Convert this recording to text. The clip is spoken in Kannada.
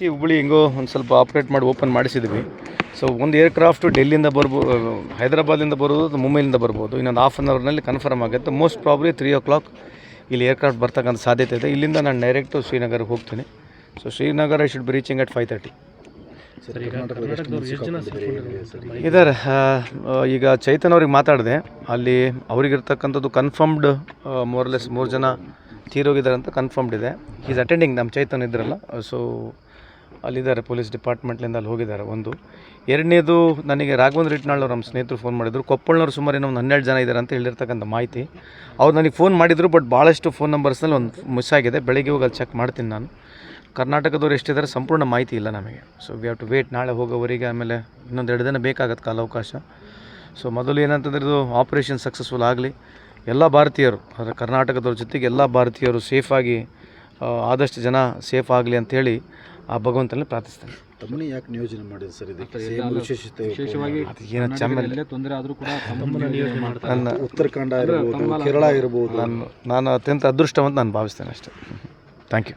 ಸಿ ಹುಬ್ಬಳ್ಳಿ ಹೆಂಗೋ ಒಂದು ಸ್ವಲ್ಪ ಆಪ್ರೇಟ್ ಮಾಡಿ ಓಪನ್ ಮಾಡಿಸಿದ್ವಿ. ಸೊ ಒಂದು ಏರ್ಕ್ರಾಫ್ಟು ಡೆಲ್ಲಿಯಿಂದ ಬರ್ಬೋದು ಹೈದರಾಬಾದಿಂದ ಬರ್ಬೋದು ಮುಂಬೈಯಿಂದ ಬರ್ಬೋದು. ಇನ್ನೊಂದು ಹಾಫ್ ಆನ್ ಅವರ್ನಲ್ಲಿ ಕನ್ಫರ್ಮ್ ಆಗುತ್ತೆ. Most probably three o'clock ಇಲ್ಲಿ ಏರ್ಕ್ರಾಫ್ಟ್ ಬರ್ತಕ್ಕಂಥ ಸಾಧ್ಯತೆ ಇದೆ. ಇಲ್ಲಿಂದ ನಾನು ಡೈರೆಕ್ಟು ಶ್ರೀನಗರ್ಗೆ ಹೋಗ್ತೀನಿ. So Srinagar I should be reaching at five thirty ಇದ್ದಾರೆ ಈಗ ಚೈತನ್ ಅವ್ರಿಗೆ ಮಾತಾಡಿದೆ. ಅಲ್ಲಿ ಅವ್ರಿಗಿರ್ತಕ್ಕಂಥದ್ದು ಕನ್ಫರ್ಮ್ಡ್ ಮೋರ್ಲೆಸ್ ಮೂರು ಜನ ತೀರೋಗಿದ್ದಾರೆ ಅಂತ ಕನ್ಫರ್ಮ್ಡ್ ಇದೆ. ಈಸ್ ಅಟೆಂಡಿಂಗ್ ನಮ್ಮ ಚೈತನ್ ಇದ್ರಲ್ಲ. ಸೊ ಅಲ್ಲಿದ್ದಾರೆ ಪೊಲೀಸ್ ಡಿಪಾರ್ಟ್ಮೆಂಟ್ಲಿಂದ ಅಲ್ಲಿ ಹೋಗಿದ್ದಾರೆ ಒಂದು. ಎರಡನೇದು ನನಗೆ ರಾಘವೇಂದ್ರ ಅವ್ರು ನಮ್ಮ ಸ್ನೇಹಿತರು ಫೋನ್ ಮಾಡಿದರು. ಕೊಪ್ಪಳ್ನವ್ರು ಸುಮಾರು ಏನೋ ಒಂದು ಹನ್ನೆರಡು ಜನ ಇದ್ದಾರೆ ಅಂತ ಹೇಳಿರ್ತಕ್ಕಂಥ ಮಾಹಿತಿ. ಅವ್ರು ನನಗೆ ಫೋನ್ ಮಾಡಿದರು ಬಟ್ ಭಾಳಷ್ಟು ಫೋನ್ ನಂಬರ್ಸ್ನಲ್ಲಿ ಒಂದು ಮಿಸ್ ಆಗಿದೆ. ಬೆಳಗ್ಗೆ ಹೋಗಿ ಅಲ್ಲಿ ಚೆಕ್ ಮಾಡ್ತೀನಿ ನಾನು. ಕರ್ನಾಟಕದವ್ರು ಎಷ್ಟಿದ್ದಾರೆ ಸಂಪೂರ್ಣ ಮಾಹಿತಿ ಇಲ್ಲ ನಮಗೆ. So we have to wait ನಾಳೆ ಹೋಗೋವರಿಗೆ ಆಮೇಲೆ ಇನ್ನೊಂದು ಎರಡು ದಿನ ಬೇಕಾಗತ್ತೆ ಕಾಲಾವಕಾಶ. ಸೊ ಮೊದಲು ಏನಂತಂದ್ರೆ ಇದು ಆಪರೇಷನ್ ಸಕ್ಸಸ್ಫುಲ್ ಆಗಲಿ. ಎಲ್ಲ ಭಾರತೀಯರು ಅಂದರೆ ಕರ್ನಾಟಕದವ್ರ ಜೊತೆಗೆ ಎಲ್ಲ ಭಾರತೀಯರು ಸೇಫಾಗಿ ಆದಷ್ಟು ಜನ ಸೇಫ್ ಆಗಲಿ ಅಂಥೇಳಿ ಆ ಭಗವಂತನಲ್ಲಿ ಪ್ರಾರ್ಥಿಸ್ತೇನೆ. ತಮ್ಮನಿ ಯಾಕೆ ನಿಯೋಜನೆ ಮಾಡಿದೆ ಸರ್ ಇದಕ್ಕೆ? ಸೇಮ್ ವಿಶೇಷತೆ ವಿಶೇಷವಾಗಿ ಅದು ಏನೋ ಚೆಮ್ಮಲ್ಲಿ ತೊಂದರೆ ಆದರೂ ಕೂಡ ತಮ್ಮನ್ನ ನಿಯೋಜನೆ ಮಾಡ್ತಾರೆ. ನನ್ನ ಉತ್ತರಾಖಂಡ ಇರ್ಬೋದು ಕೇರಳ ಇರ್ಬೋದು. ನಾನು ನಾನು ಅತ್ಯಂತ ಅದೃಷ್ಟವಂತ ನಾನು ಭಾವಿಸ್ತೇನೆ ಅಷ್ಟೇ. Thank you.